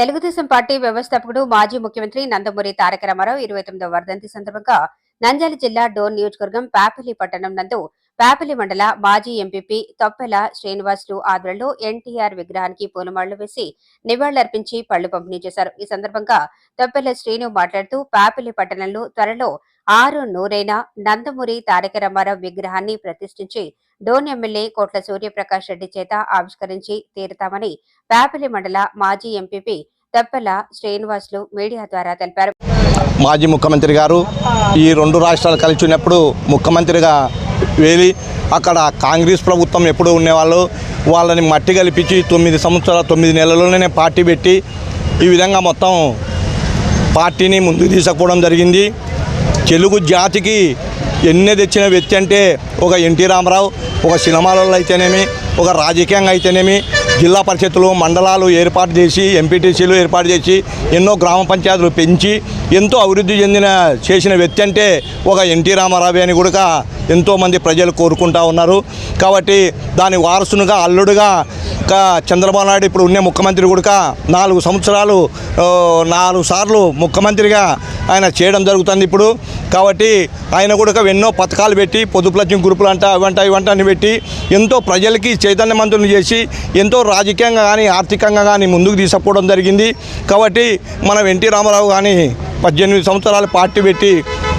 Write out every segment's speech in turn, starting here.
Telugu Desam party వ్యవస్థాపకుడు మాజీ ముఖ్యమంత్రి నందమూరి తారక రామారావు ఇరవై తొమ్మిదవ వర్ధంతి సందర్భంగా నంద్యాల జిల్లా డోన్ నియోజకవర్గం పాపల్లి పట్టణం నందు పాపల్లి మండల మాజీ ఎంపీపీ తొప్పెల శ్రీనివాసులు ఆధ్వర్యంలో ఎన్టీఆర్ విగ్రహానికి పూలమాళ్ళు వేసి నివాళులర్పించి పళ్ళు పంపిణీ చేశారు. ఈ సందర్భంగా తొప్పెల శ్రీను మాట్లాడుతూ పాపల్లి పట్టణంలో త్వరలో ఆరు నూరైన నందమూరి తారక రామారావు విగ్రహాన్ని ప్రతిష్ఠించి డోన్ ఎమ్మెల్యే కోట్ల సూర్యప్రకాష్ రెడ్డి చేత ఆవిష్కరించి తీరుతామని పాపల్లి మండల మాజీ ఎంపీపీ తప్పెల శ్రీనివాసులు మీడియా ద్వారా తెలిపారు. మాజీ ముఖ్యమంత్రి గారు ఈ రెండు రాష్ట్రాలు కలిసి ఉన్నప్పుడు ముఖ్యమంత్రిగా వేలి అక్కడ కాంగ్రెస్ ప్రభుత్వం ఎప్పుడు ఉండేవాళ్ళు. వాళ్ళని మట్టి కల్పించి తొమ్మిది సంవత్సరాల తొమ్మిది నెలల్లోనే పార్టీ పెట్టి ఈ విధంగా మొత్తం పార్టీని ముందుకు తీసుకుపోవడం జరిగింది. తెలుగు జాతికి ఎన్ని తెచ్చిన వ్యక్తి అంటే ఒక ఎన్టీ రామారావు ఒక సినిమాలలో అయితేనేమి ఒక రాజకీయంగా అయితేనేమి జిల్లా పరిషత్తులు మండలాలు ఏర్పాటు చేసి ఎంపీటీసీలు ఏర్పాటు చేసి ఎన్నో గ్రామ పంచాయతీలు పెంచి ఎంతో అభివృద్ధి చెందిన చేసిన వ్యక్తి అంటే ఒక ఎన్టీ రామారావు అని కూడా ఎంతోమంది ప్రజలు కోరుకుంటా ఉన్నారు. కాబట్టి దాని వారసునుగా అల్లుడుగా చంద్రబాబు నాయుడు ఇప్పుడు ఉన్న ముఖ్యమంత్రి కూడా నాలుగు సంవత్సరాలు నాలుగు సార్లు ముఖ్యమంత్రిగా ఆయన చేయడం జరుగుతుంది ఇప్పుడు. కాబట్టి ఆయన కూడా ఎన్నో పథకాలు పెట్టి పొదుపు లక్ష్యం గ్రూపులు అంట ఇవంట ఇవంట అని పెట్టి ఎంతో ప్రజలకి చైతన్యవంతులు చేసి ఎంతో రాజకీయంగా కానీ ఆర్థికంగా కానీ ముందుకు తీసుకుపోవడం జరిగింది. కాబట్టి మనం ఎన్టీ రామారావు కానీ పద్దెనిమిది సంవత్సరాలు పార్టీ పెట్టి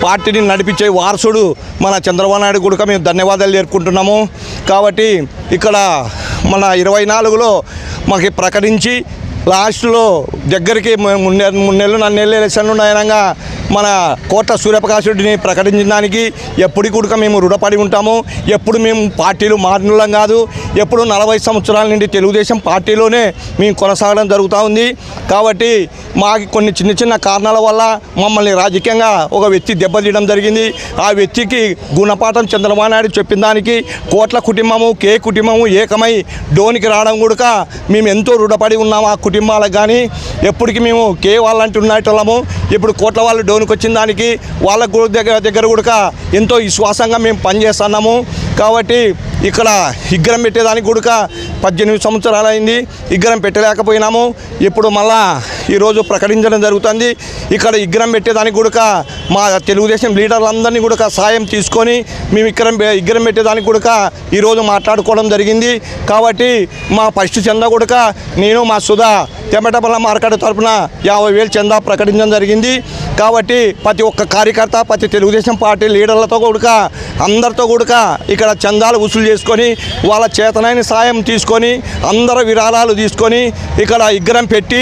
పార్టీని నడిపించే వారసుడు మన చంద్రబాబు నాయుడు కూడా మేము ధన్యవాదాలు చేరుకుంటున్నాము కాబట్టి ఇక్కడ మన ఇరవై నాలుగులో మాకు ప్రకటించి లాస్ట్లో దగ్గరికి మున్నె మున్నెళ్ళు నెలలు ఎలక్షన్లు ఉన్నాయనగా మన కోట సూర్యప్రకాష్ రెడ్డిని ప్రకటించడానికి ఎప్పుడు కూడా మేము రుణపడి ఉంటాము ఎప్పుడు మేము పార్టీలు మారినలం కాదు ఎప్పుడు నలభై సంవత్సరాల నుండి తెలుగుదేశం పార్టీలోనే మేము కొనసాగడం జరుగుతూ ఉంది. కాబట్టి మాకు కొన్ని చిన్న చిన్న కారణాల వల్ల మమ్మల్ని రాజకీయంగా ఒక వ్యక్తి దెబ్బతీయడం జరిగింది. ఆ వ్యక్తికి గుణపాఠం చంద్రబాబు నాయుడు చెప్పిన దానికి కోట్ల కుటుంబము కే కుటుంబము ఏకమై డోనికి రావడం కూడా మేము ఎంతో రుణపడి ఉన్నాము ఆ కుటుంబాలకు కానీ ఎప్పటికీ మేము కే వాళ్ళంటి వాళ్ళము ఇప్పుడు కోట్ల వాళ్ళు డోన్కి వచ్చిన దానికి వాళ్ళ దగ్గర దగ్గర కూడా ఎంతో విశ్వాసంగా మేము పనిచేస్తున్నాము. కాబట్టి ఇక్కడ విగ్రహం పెట్టేదానికి కూడా పద్దెనిమిది సంవత్సరాలు అయింది విగ్రహం పెట్టలేకపోయినాము. ఇప్పుడు మళ్ళా ఈరోజు ప్రకటించడం జరుగుతుంది. ఇక్కడ విగ్రహం పెట్టేదానికి కూడా మా తెలుగుదేశం లీడర్లందరినీ కూడా సాయం తీసుకొని మేము ఇక్కడ విగ్రహం పెట్టేదానికి కూడా ఈరోజు మాట్లాడుకోవడం జరిగింది. కాబట్టి మా ఫస్ట్ చందా కూడా నేను మా సుధా తెమ్మటపల్ల మార్కెట్ తరపున యాభై వేలు చందా ప్రకటించడం జరిగింది. కాబట్టి ప్రతి ఒక్క కార్యకర్త ప్రతి తెలుగుదేశం పార్టీ లీడర్లతో కూడా అందరితో కూడా ఇక్కడ చందాలు వసూలు చేసుకొని వాళ్ళ చేతనైన సాయం తీసుకొని అందరు విరాళాలు తీసుకొని ఇక్కడ విగ్రహం పెట్టి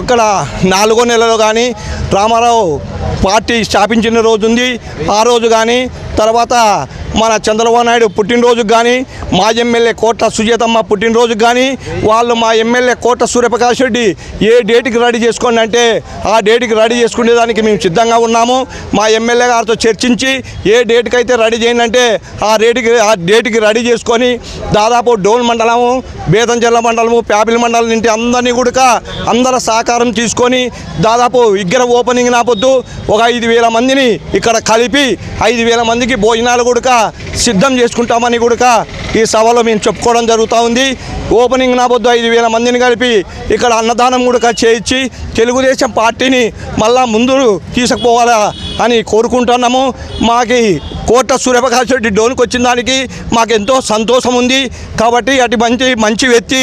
ఇక్కడ నాలుగో నెలలో కానీ రామారావు పార్టీ స్థాపించిన రోజు ఉంది ఆ రోజు కానీ తర్వాత మన చంద్రబాబు నాయుడు పుట్టినరోజుకి కానీ మా ఎమ్మెల్యే కోట సుజేతమ్మ పుట్టినరోజుకు కానీ వాళ్ళు మా ఎమ్మెల్యే కోట సూర్యప్రకాష్ రెడ్డి ఏ డేట్కి రెడీ చేసుకోండి అంటే ఆ డేట్కి రెడీ చేసుకునేదానికి మేము సిద్ధంగా ఉన్నాము. మా ఎమ్మెల్యే గారితో చర్చించి ఏ డేట్కి అయితే రెడీ చేయండి అంటే ఆ రేటుకి ఆ డేట్కి రెడీ చేసుకొని దాదాపు డోన్ మండలము బేతంచెల్ల మండలము ప్యాపిల్ మండలం నుండి అందరినీ కూడా అందరి సహకారం తీసుకొని దాదాపు ఇగ్గర ఓపెనింగ్ నాపొద్దు ఒక ఐదు వేల మందిని ఇక్కడ కలిపి ఐదు వేల మందికి భోజనాలు కూడా సిద్ధం చేసుకుంటామని కూడా ఈ సభలో మేము చెప్పుకోవడం జరుగుతూ ఉంది. ఓపెనింగ్ నాబొద్దు ఐదు వేల మందిని కలిపి ఇక్కడ అన్నదానం కూడా చేయించి తెలుగుదేశం పార్టీని మళ్ళా ముందు తీసుకుపోవాలా అని కోరుకుంటున్నాము. మాకి కోట సూర్యప్రకాష్ రెడ్డి డోన్కి వచ్చిన దానికి మాకు ఎంతో సంతోషం ఉంది. కాబట్టి అటు మంచి మంచి వ్యక్తి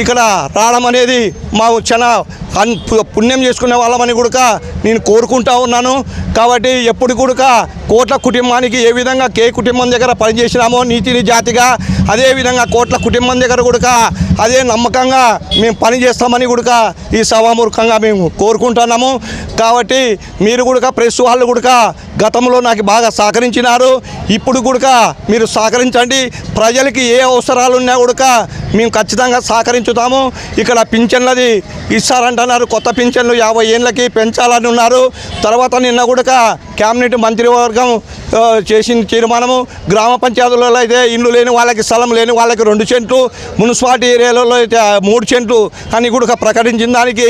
ఇక్కడ రావడం అనేది మా చాలా అన్ పు- పుణ్యం చేసుకునే వాళ్ళమని కూడక నేను కోరుకుంటా ఉన్నాను. కాబట్టి ఎప్పుడు కూడక కోట్ల కుటుంబానికి ఏ విధంగా కే కుటుంబం దగ్గర పనిచేసినామో నీతిని జాతిగా అదేవిధంగా కోట్ల కుటుంబం దగ్గర కూడక అదే నమ్మకంగా మేము పని చేస్తామని కూడా ఈ సభామూర్ఖంగా మేము కోరుకుంటున్నాము. కాబట్టి మీరు కూడక ప్రెస్ వాళ్ళు కూడక గతంలో నాకు బాగా సహకరించినారు. ఇప్పుడు కూడక మీరు సహకరించండి. ప్రజలకి ఏ అవసరాలు ఉన్నా కూడక మేము ఖచ్చితంగా సహకరించుతాము. ఇక్కడ పింఛన్లది అంటున్నారు. కొత్త పింఛన్లు యాభై ఏళ్ళకి పెంచాలని ఉన్నారు. తర్వాత నిన్న కూడా క్యాబినెట్ మంత్రివర్గం చేసిన తీర్మానము గ్రామ పంచాయతీలలో అయితే ఇల్లు లేని వాళ్ళకి స్థలం లేని వాళ్ళకి రెండు సెంట్లు మున్సిపాలిటీ ఏరియాలలో అయితే మూడు సెంట్లు అని కూడా ప్రకటించిన దానికి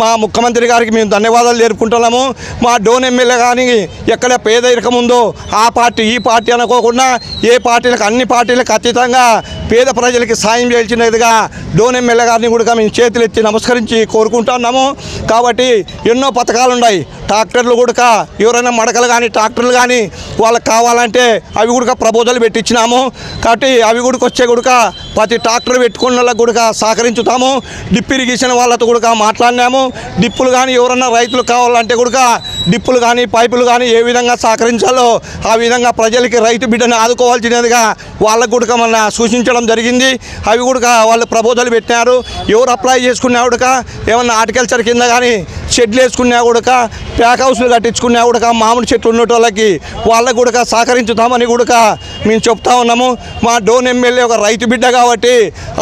మా ముఖ్యమంత్రి గారికి మేము ధన్యవాదాలు జరుపుకుంటున్నాము. మా డోన్ ఎమ్మెల్యే కానీ ఎక్కడ పేదరికం ఉందో ఆ పార్టీ ఈ పార్టీ అనుకోకుండా ఏ పార్టీలకు అన్ని పార్టీలకు అతీతంగా పేద ప్రజలకి సాయం చేయాల్సినదిగా డోన్ ఎమ్మెల్యే గారిని కూడా మేము చేతులెత్తి నమస్కరించి కోరుకుంటాం చేసుకుంటున్నాము కాబట్టి ఎన్నో పథకాలు ఉన్నాయి. ట్రాక్టర్లు కూడా ఎవరైనా మడకలు కానీ ట్రాక్టర్లు కానీ వాళ్ళకి కావాలంటే అవి కూడా ప్రపోజల్ పెట్టించినాము. కాబట్టి అవి కూడా వచ్చే కూడా ప్రతి ట్రాక్టర్ పెట్టుకున్న వాళ్ళకి కూడా సహకరించుతాము. డిప్ ఇరిగేషన్ వాళ్ళతో కూడా మాట్లాడినాము. డిప్పులు కానీ ఎవరన్నా రైతులు కావాలంటే కూడా డిప్పులు కానీ పైపులు కానీ ఏ విధంగా సహకరించాలో ఆ విధంగా ప్రజలకి రైతు బిడ్డను ఆదుకోవాల్సినదిగా వాళ్ళకు కూడా మన సూచించడం జరిగింది. అవి కూడా వాళ్ళు ప్రపోజల్ పెట్టినారు. ఎవరు అప్లై చేసుకున్నా ఏమన్నా హార్టికల్చర్ కింద కానీ షెడ్లు వేసుకున్నా కూడా ప్యాక్ హౌస్లు కట్టించుకున్నా కూడా మామిడి చెట్లు ఉన్నటోళ్ళకి వాళ్ళకు కూడా సహకరించుతామని కూడా మేము చెప్తా ఉన్నాము. మా డోన్ ఎమ్మెల్యే ఒక రైతు బిడ్డ కాబట్టి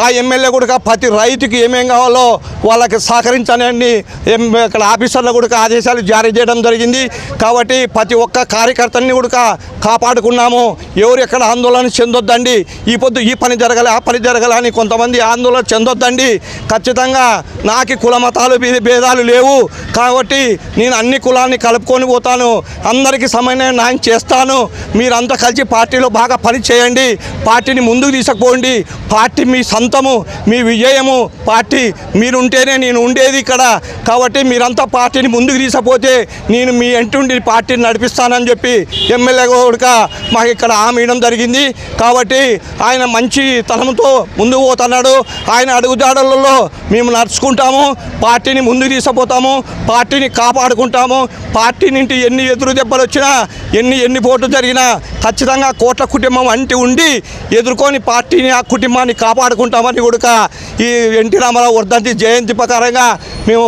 ఆ ఎమ్మెల్యే కూడా ప్రతి రైతుకి ఏమేం కావాలో వాళ్ళకి సహకరించాలని ఎం ఇక్కడ ఆఫీసర్లు కూడా ఆదేశాలు జారీ చేయడం జరిగింది. కాబట్టి ప్రతి ఒక్క కార్యకర్తని కూడా కాపాడుకున్నాము. ఎవరు ఎక్కడ ఆందోళన చెందొద్దండి. ఈ పొద్దు ఈ పని జరగాలి ఆ పని జరగాలి అని కొంతమంది ఆందోళన చెందొద్దండి. ఖచ్చితంగా నాకు కుల కులాలు భేదాలు లేవు. కాబట్టి నేను అన్ని కులాన్ని కలుపుకొని పోతాను. అందరికీ సమాన న్యాయం చేస్తాను. మీరంతా కలిసి పార్టీలో బాగా పని చేయండి. పార్టీని ముందుకు తీసుకుపోండి. పార్టీ మీ సొంతము మీ విజయము. పార్టీ మీరుంటేనే నేను ఉండేది ఇక్కడ. కాబట్టి మీరంతా పార్టీని ముందుకు తీసకపోతే నేను మీ ఎంటుండి పార్టీని నడిపిస్తానని చెప్పి ఎమ్మెల్యే కూడా మాకు ఇక్కడ హామీ జరిగింది. కాబట్టి ఆయన మంచి తలంతో ముందుకు పోతున్నాడు. ఆయన అడుగుదాడలలో మేము నడుచుకుంటాము. పార్టీ పార్టీని ముందుకు తీసుకుపోతాము పార్టీని కాపాడుకుంటాము. పార్టీ నుండి ఎన్ని ఎదురు దెబ్బలు వచ్చినా ఎన్ని ఎన్ని పోట్లు జరిగినా ఖచ్చితంగా కోట్ల కుటుంబం అంటి ఉండి ఎదుర్కొని పార్టీని ఆ కుటుంబాన్ని కాపాడుకుంటామని కూడా ఈ ఎన్టీ రామారావు వర్ధంతి జయంతి ప్రకారంగా మేము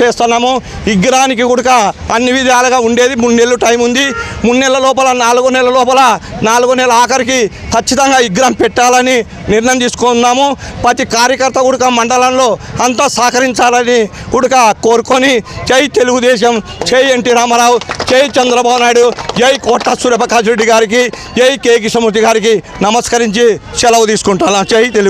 చేస్తున్నాము. విగ్రహానికి కూడా అన్ని విధాలుగా ఉండేది. మూడు నెలలు టైం ఉంది. మూడు నెలల లోపల నాలుగో నెలల లోపల నాలుగో నెల ఆఖరికి ఖచ్చితంగా విగ్రహం పెట్టాలని నిర్ణయం తీసుకున్నాము. ప్రతి కార్యకర్త కూడా మండలంలో అంతా సహకరించాలని కూడా కోరుకొని జై తెలుగుదేశం జై ఎన్టీ రామారావు జై చంద్రబాబు నాయుడు జై కోట సూర్యప్రకాష్ రెడ్డి గారికి జై కే కిషమూర్తి గారికి నమస్కరించి సెలవు తీసుకుంటాను జై తెలుగు